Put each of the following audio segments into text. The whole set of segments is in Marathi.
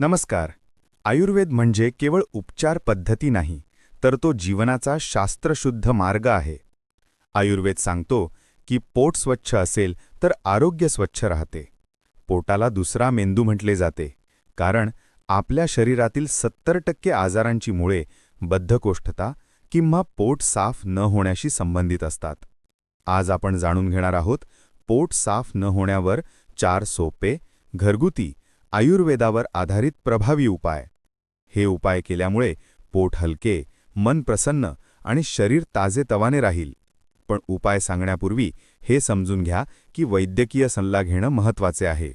नमस्कार. आयुर्वेद म्हणजे केवळ उपचार पद्धती नाही तर तो जीवनाचा शास्त्रशुद्ध मार्ग आहे. आयुर्वेद सांगतो की पोट स्वच्छ असेल तर आरोग्य स्वच्छ राहते. पोटाला दुसरा मेंदू म्हटले जाते कारण आपल्या शरीरातील सत्तर टक्के आजारांची मुळे बद्धकोष्ठता किंवा पोट साफ न होण्याशी संबंधित असतात. आज आपण जाणून घेणार आहोत पोट साफ न होण्यावर चार सोपे घरगुती आयुर्वेदावर आधारित प्रभावी उपाय. हे उपाय केल्यामुळे पोट हलके मन प्रसन्न आणि शरीर ताजेतवाने राहील. पण उपाय सांगण्यापूर्वी हे समजून घ्या की वैद्यकीय सल्ला घेणं महत्त्वाचे आहे.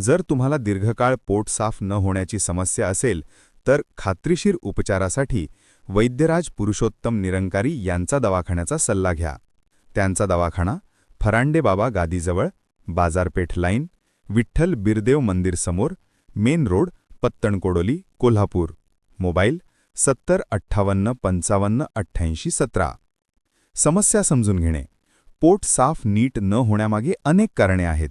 जर तुम्हाला दीर्घकाळ पोट साफ न होण्याची समस्या असेल तर खात्रीशीर उपचारासाठी वैद्यराज पुरुषोत्तम निरंकारी यांचा दवाखान्याचा सल्ला घ्या. त्यांचा दवाखाना फरांडे बाबा गादीजवळ बाजारपेठ लाईन विठ्ठल बिरदेव मंदिर समोर main road Pattankodoli Kolhapur. Mobile सत्तर अठ्ठावन्न पंचावन्न अठ्ठ्याऐंशी सतरा. समस्या समजून घेणे. पोट साफ नीट न होण्यामागे अनेक कारणे आहेत.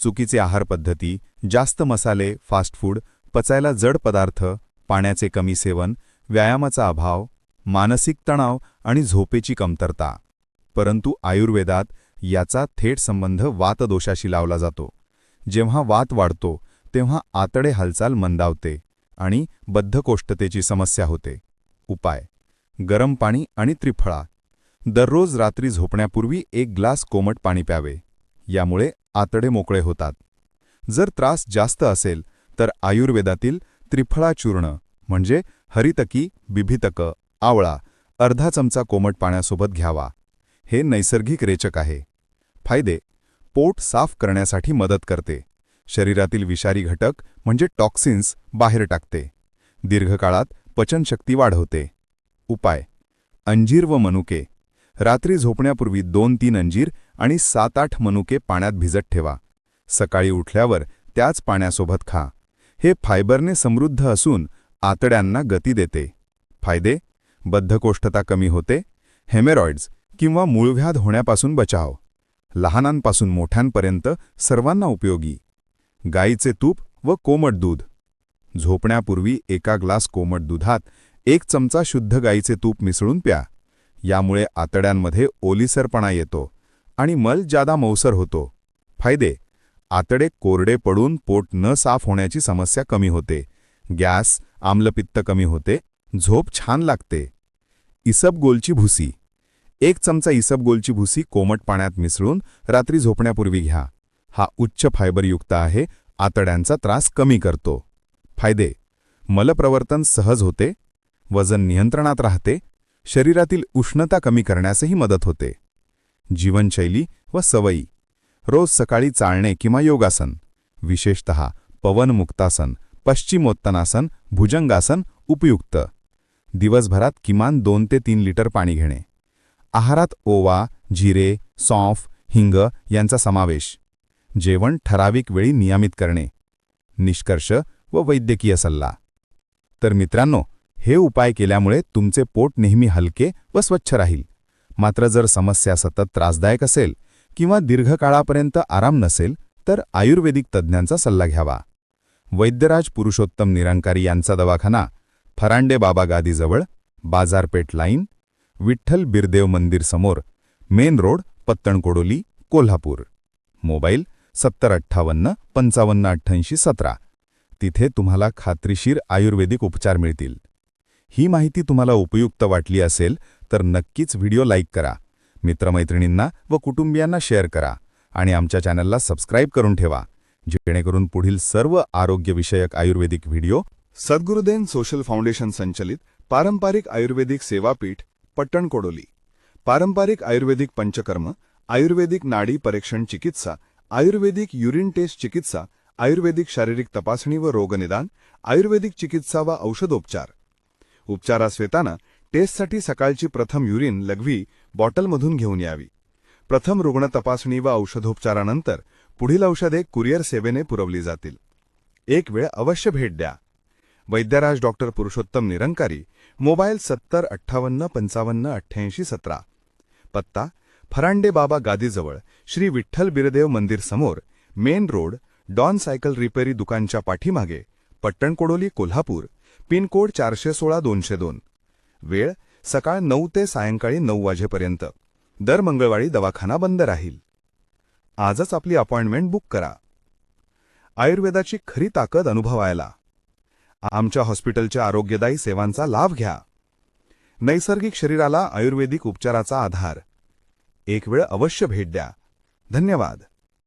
चुकीचे आहार पद्धती जास्त मसाले फास्ट फूड पचायला जड पदार्थ पाण्याचे कमी सेवन व्यायामाचा अभाव मानसिक तणाव आणि झोपेची कमतरता. परंतु आयुर्वेदात याचा थेट संबंध वातदोषाशी लावला जातो. जेव्हा वात वाढतो तेव्हा आतडे हालचाल मंदावते आणि बद्धकोष्ठतेची समस्या होते. उपाय. गरम पाणी आणि त्रिफळा. दररोज रात्री झोपण्यापूर्वी एक ग्लास कोमट पाणी प्यावे. यामुळे आतडे मोकळे होतात. जर त्रास जास्त असेल तर आयुर्वेदातील त्रिफळा चूर्ण म्हणजे हरितकी बिभितक आवळा अर्धा चमचा कोमट पाण्यासोबत घ्यावा. हे नैसर्गिक रेचक आहे. फायदे. पोट साफ करण्यासाठी मदत करते. शरीरातील विषारी घटक म्हणजे टॉक्सिन्स बाहेर टाकते. दीर्घकाळात पचनशक्ती वाढवते. उपाय. अंजीर व मनुके. रात्री झोपण्यापूर्वी दोन तीन अंजीर आणि सात आठ मनुके पाण्यात भिजत ठेवा. सकाळी उठल्यावर त्याच पाण्यासोबत खा. हे फायबरने समृद्ध असून आतड्यांना गती देते. फायदे. बद्धकोष्ठता कमी होते. हेमेरॉइड्स किंवा मूळव्याध होण्यापासून बचाव. लहानांपासून मोठ्यांपर्यंत सर्वांना उपयोगी. गाईचे तूप व कोमट दूध. झोपण्यापूर्वी एका ग्लास कोमट दुधात एक चमचा शुद्ध गाईचे तूप मिसळून प्या. यामुळे आतड्यांमध्ये ओलिसरपणा येतो आणि मल जादा मौसर होतो. फायदे आतडे कोरडे पडून पोट न साफ होण्याची समस्या कमी होते. गॅस आम्लपित्त कमी होते. झोप छान लागते. इसबगोलची भुसी. एक चमचा इसबगोलची भुसी कोमट पाण्यात मिसळून रात्री झोपण्यापूर्वी घ्या. हा उच्च फायबरयुक्त आहे आतड्यांचा त्रास कमी करतो. फायदे. मलप्रवर्तन सहज होते वजन नियंत्रणात राहते शरीरातील उष्णता कमी करण्यासही मदत होते. जीवनशैली व सवयी. रोज सकाळी चालणे किंवा योगासन विशेषत पवनमुक्तासन पश्चिमोत्तनासन भुजंगासन उपयुक्त. दिवसभरात किमान दोन ते तीन लिटर पाणी घेणे. आहारात ओवा जिरे सौंफ हिंग यांचा समावेश. जेवण ठराविक वेळी नियमित करणे. निष्कर्ष व वैद्यकीय सल्ला. तर मित्रांनो हे उपाय केल्यामुळे तुमचे पोट नेहमी हलके व स्वच्छ राहील. मात्र जर समस्या सतत त्रासदायक असेल किंवा दीर्घकाळापर्यंत आराम नसेल तर आयुर्वेदिक तज्ज्ञांचा सल्ला घ्यावा. वैद्यराज पुरुषोत्तम निरंकारी यांचा दवाखाना फरांडे बाबा गादीजवळ बाजारपेठ लाईन विठ्ठल बिरदेव मंदिर समोर main road Pattankodoli Kolhapur. Mobile सत्तर अठ्ठावन्न पंचावन्न अठ्ठ्याऐंशी सतरा. तिथे तुम्हाला खात्रीशीर आयुर्वेदिक उपचार मिळतील. ही माहिती तुम्हाला उपयुक्त वाटली असेल तर नक्कीच व्हिडिओ लाईक करा. मित्रमैत्रिणींना व कुटुंबियांना शेअर करा आणि आमच्या चॅनलला सबस्क्राईब करून ठेवा. जेणेकरून पुढील सर्व आरोग्यविषयक आयुर्वेदिक व्हिडिओ सद्गुरुदेन सोशल फाउंडेशन संचलित पारंपरिक आयुर्वेदिक सेवापीठ पट्टण कोडोली. पारंपरिक आयुर्वेदिक पंचकर्म आयुर्वेदिक नाडी परीक्षण चिकित्सा आयुर्वेदिक युरिन टेस्ट चिकित्सा आयुर्वेदिक शारीरिक तपासणी व रोगनिदान आयुर्वेदिक चिकित्सा व औषधोपचार. उपचारास येताना टेस्टसाठी सकाळची प्रथम युरिन लघवी बॉटलमधून घेऊन यावी. प्रथम रुग्ण तपासणी व औषधोपचारानंतर पुढील औषधे कुरिअर सेवेने पुरवली जातील. एक वेळ अवश्य भेट द्या. वैद्यराज डॉक्टर पुरुषोत्तम निरंकारी मोबाईल सत्तर अठ्ठावन्न पंचावन्न अठ्ठ्याऐंशी सतरा. पत्ता फरांडे बाबा गादीजवळ श्री विठ्ठल बिरदेव मंदिर समोर main road Don cycle repair दुकानच्या पाठीमागे पट्टणकोडोली कोल्हापूर पिनकोड चारशे सोळा दोनशे दोन. वेळ सकाळ नऊ ते सायंकाळी नऊ वाजेपर्यंत. दर मंगळवारी दवाखाना बंद राहील. आजच आपली अपॉइंटमेंट बुक करा. आयुर्वेदाची खरी ताकद अनुभवायला. आमच्या हॉस्पिटलच्या आरोग्यदायी सेवांचा लाभ घ्या. नैसर्गिक शरीराला आयुर्वेदिक उपचाराचा आधार. एक वेळ अवश्य भेट द्या. धन्यवाद.